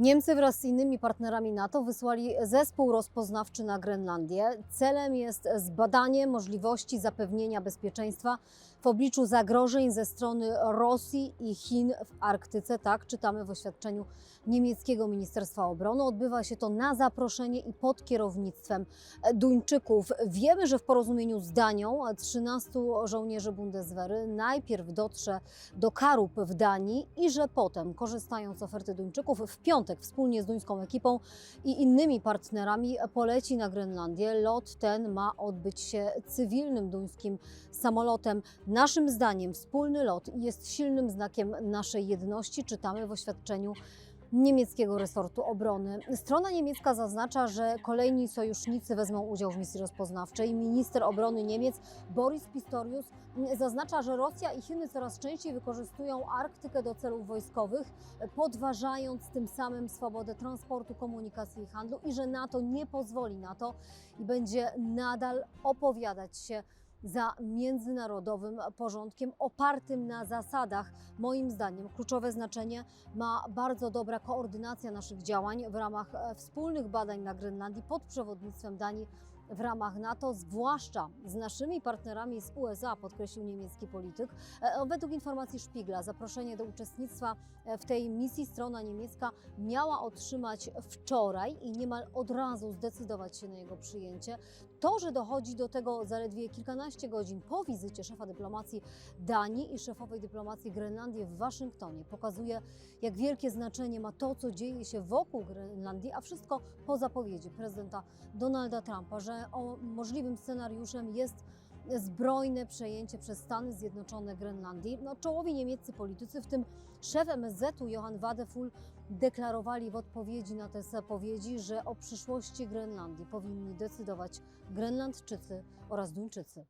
Niemcy wraz z innymi partnerami NATO wysłali zespół rozpoznawczy na Grenlandię. Celem jest zbadanie możliwości zapewnienia bezpieczeństwa w obliczu zagrożeń ze strony Rosji i Chin w Arktyce. Tak czytamy w oświadczeniu niemieckiego Ministerstwa Obrony. Odbywa się to na zaproszenie i pod kierownictwem Duńczyków. Wiemy, że w porozumieniu z Danią 13 żołnierzy Bundeswehry najpierw dotrze do Karup w Danii i że potem, korzystając z oferty Duńczyków, w piątek wspólnie z duńską ekipą i innymi partnerami poleci na Grenlandię. Lot ten ma odbyć się cywilnym duńskim samolotem. Naszym zdaniem wspólny lot jest silnym znakiem naszej jedności, czytamy w oświadczeniu niemieckiego resortu obrony. Strona niemiecka zaznacza, że kolejni sojusznicy wezmą udział w misji rozpoznawczej. Minister obrony Niemiec Boris Pistorius zaznacza, że Rosja i Chiny coraz częściej wykorzystują Arktykę do celów wojskowych, podważając tym samym swobodę transportu, komunikacji i handlu i że NATO nie pozwoli na to i będzie nadal opowiadać się za międzynarodowym porządkiem opartym na zasadach. Moim zdaniem kluczowe znaczenie ma bardzo dobra koordynacja naszych działań w ramach e, wspólnych badań na Grenlandii pod przewodnictwem Danii w ramach NATO, zwłaszcza z naszymi partnerami z USA, podkreślił niemiecki polityk. E, Według informacji Szpigla zaproszenie do uczestnictwa e, w tej misji strona niemiecka miała otrzymać wczoraj i niemal od razu zdecydować się na jego przyjęcie. To, że dochodzi do tego zaledwie kilkanaście godzin po wizycie szefa dyplomacji Danii i szefowej dyplomacji Grenlandii w Waszyngtonie, pokazuje, jak wielkie znaczenie ma to, co dzieje się wokół Grenlandii, a wszystko po zapowiedzi prezydenta Donalda Trumpa, że o możliwym scenariuszem jest zbrojne przejęcie przez Stany Zjednoczone Grenlandii. No, czołowi niemieccy politycy, w tym szef MSZ-u Johann Wadefull, deklarowali w odpowiedzi na te zapowiedzi, że o przyszłości Grenlandii powinni decydować Grenlandczycy oraz Duńczycy.